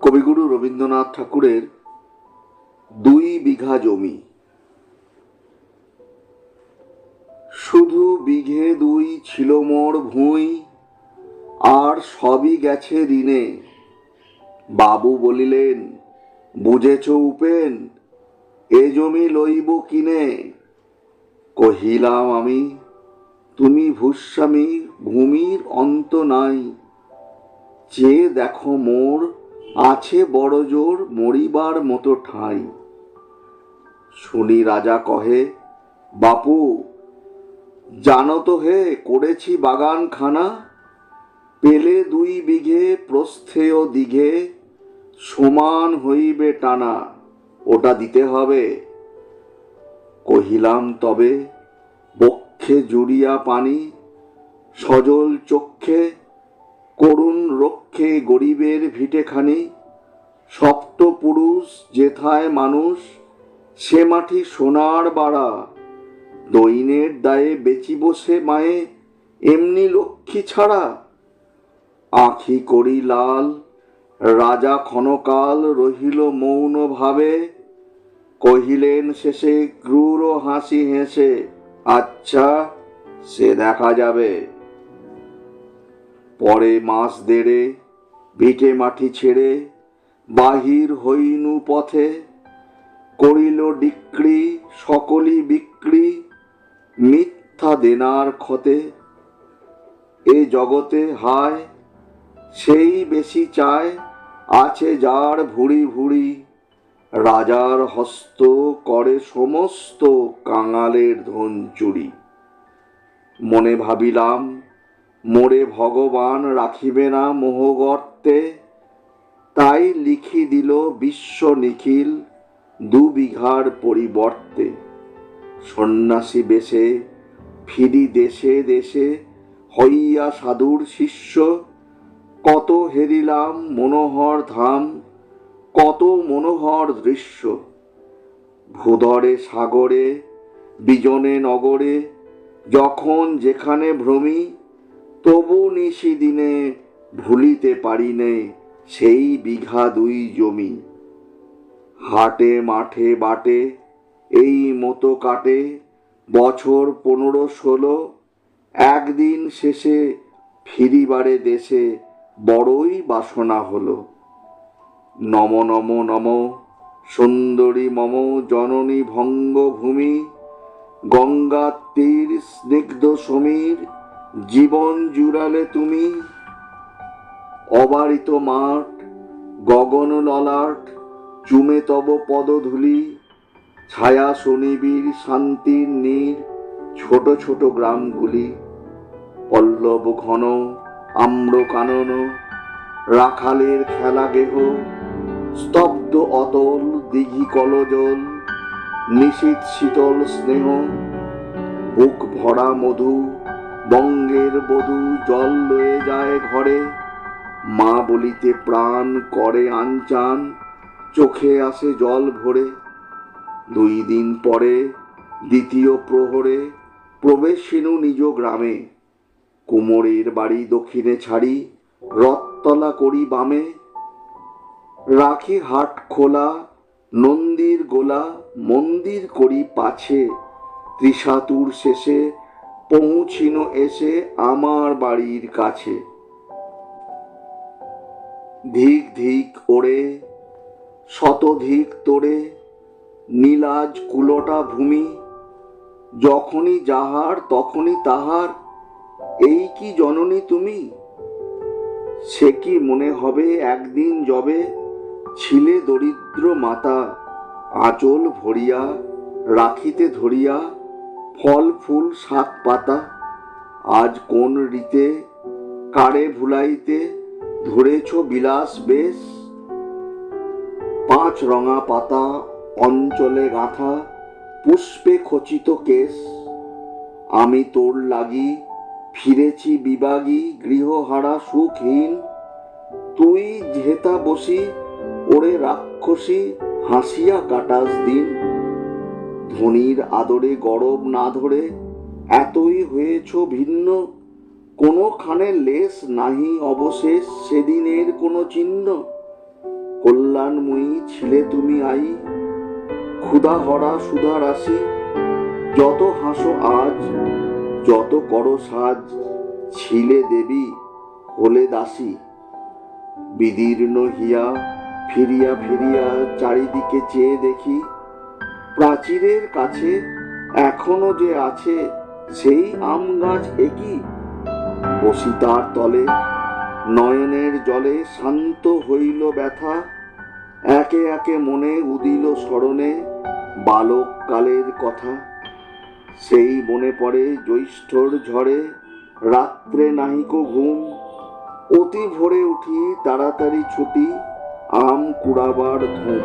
কবিগুরু রবীন্দ্রনাথ ঠাকুরের দুই বিঘা জমি। শুধু বিঘে দুই ছিল মোর ভুঁই, আর সবই গেছে ঋণে। বাবু বলিলেন, বুঝেছ উপেন, এ জমি লইব কিনে? কহিলাম, আমি, তুমি ভূস্বামী, ভূমির অন্ত নাই। চেয়ে দেখো মোর আছে বড় জোর মরিবার মতো ঠাঁই। শুনি রাজা কহে, বাপু জানো তো হে করেছি বাগান খানা পেলে দুই বিঘে প্রস্থে ও দিঘে, সমান হইবে টানা, ওটা দিতে হবে। কহিলাম, তবে বক্ষে জুড়িয়া পানি, সজল চক্ষে করুণ রক্ষে গরিবের ভিটেখানি, সপ্ত পুরুষ যেথায় মানুষ, সে মাটি সোনার বাড়া। দৈনের দায়ে বেচি বসে মায়ে, এমনি লক্ষ্মী ছাড়া। আখি করি লাল, রাজা ক্ষণকাল রহিল মৌন ভাবে। কহিলেন শেষে, ক্রূর হাসি হেসে আচ্ছা সে দেখা যাবে। পরে মাস দেড়ে ভিটে মাটি ছেড়ে বাহির হইনু পথে, করিল ডিক্রি, সকলই বিক্রি, মিথ্যা দেনার ক্ষতে। এ জগতে হায়, সেই বেশি চায়, আছে যার ভুড়ি ভুড়ি। রাজার হস্ত করে সমস্ত কাঙালের ধন চুরি। মনে ভাবিলাম মোরে ভগবান রাখিবে না মোহগর্তে। তাই লিখি দিল বিশ্ব নিখিল দু বিঘার পরিবর্তে। সন্ন্যাসী বেশে, ফিরি দেশে দেশে হইয়া সাধুর শিষ্য। কত হেরিলাম মনোহর ধাম, কত মনোহর দৃশ্য। ভূধরে, সাগরে, বিজনে, নগরে, যখন যেখানে ভ্রমি তবু নিশি দিনে ভুলিতে পারি পারিনে সেই বিঘা দুই জমি। হাটে, মাঠে, বাটে, এই মতো কাটে বছর পনেরো ষোলো। একদিন শেষে ফিরিবারে দেশে বড়ই বাসনা হলো। নম নম নম, সুন্দরী, মম, জননী, ভঙ্গভূমি গঙ্গা তীর, স্নিগ্ধ সমীর জীবন জুড়ালে তুমি অবারিত মাঠ, গগন ললাট, চুমে তব পদধূলি, ছায়া শনিবীর শান্তির নীর, ছোট ছোট গ্রামগুলি, পল্লব ঘন, আম্র কানন, রাখালের খেলা গেহ, স্তব্ধ অতল দিঘি কলজল নিশীত শীতল স্নেহ, বুক ভরা মধু বঙ্গের বধূ জল লয়ে যায় ঘরে। মা বলিতে প্রাণ করে আনচান, চোখে আসে জল ভরে। দুই দিন পরে দ্বিতীয় প্রহরে প্রবেশিনু নিজ গ্রামে। কুমোরের বাড়ি দক্ষিণে ছাড়ি, রথতলা করি বামে। রাখি হাট খোলা, নন্দীর গোলা, মন্দির করি পাছে। ত্রিশাতুর শেষে পৌঁছিন এসে আমার বাড়ির কাছে। ধিক ধিক ওড়ে, শতধিক তোড়ে, নীলাজ কুলোটা ভূমি, যখনই যাহার তখনই তাহার, এই কি জননী তুমি? সে কি মনে হবে একদিন যবে ছিলে দরিদ্র মাতা, আঁচল ভরিয়া, রাখিতে ধরিয়া ফল, ফুল, শাক, পাতা আজ কোন রীতে, কারে ভুলাইতে ধরেছ বিলাস বেশ? পাঁচ রঙা পাতা, অঞ্চলে গাঁথা, পুষ্পে খচিত কেশ। আমি তোর লাগি ফিরেছি বিবাগী, গৃহহারা সুখহীন। তুই যেতা বসি, ওরে রাক্ষসী, হাসিয়া কাটাস দিন। ধনির আদরে গরব না ধরে, এতই হয়েছ ভিন্ন। কোনোখানে লেশ নাহি অবশেষ সেদিনের কোনো চিহ্ন। কল্যাণময়ী ছিলে তুমি আই, ক্ষুধা হরা সুধা রাশি। যত হাসো আজ, যত করো সাজ, ছিলে দেবী হলে দাসী। বিদীর্ণ হিয়া ফিরিয়া ফিরিয়া চারিদিকে চেয়ে দেখি প্রাচীরের কাছে এখনও যে আছে সেই আম গাছ একই বসি তার তলে নয়নের জলে শান্ত হইল ব্যথা। একে একে মনে উদিল স্মরণে বালক কালের কথা। সেই মনে পড়ে জ্যৈষ্ঠর ঝড়ে, রাত্রে নাহিক ঘুম। অতি ভোরে উঠি তাড়াতাড়ি ছুটি, আম কুড়াবার ধুম।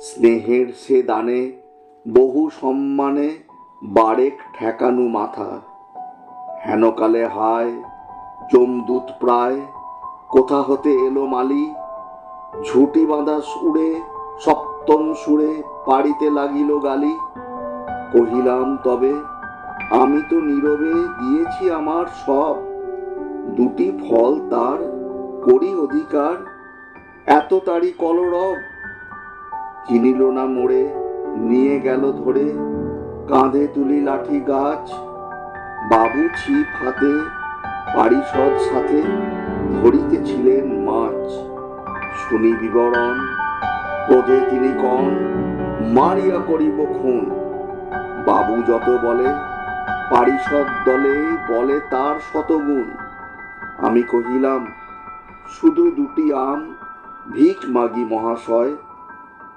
স্নেহের সে দানে বহু সম্মানে বারেক ঠেকানু মাথা। হেনকালে হায় জমদূত প্রায়, কোথা হতে এলো মালি? ঝুটি বাঁধা সুরে সপ্তম সুরে পাড়িতে লাগিল গালি। কহিলাম, তবে আমি তো নীরবে দিয়েছি আমার সব। দুটি ফল তার করি অধিকার। এত তারি কলরব চিনিল না মোড়ে, নিয়ে গেল ধরে, কাঁধে তুলি লাঠি গাছ, বাবু ছিপ হাতে, পারিষদ সাথে ধরিতেছিলেন মাছ। শুনি বিবরণ, ক্রোধে তিনি কন, মারিয়া করিব খুন। বাবু যত বলে, পারিষদ দলে বলে তার শতগুণ। আমি কহিলাম, শুধু দুটি আম, ভিক মাগি মহাশয়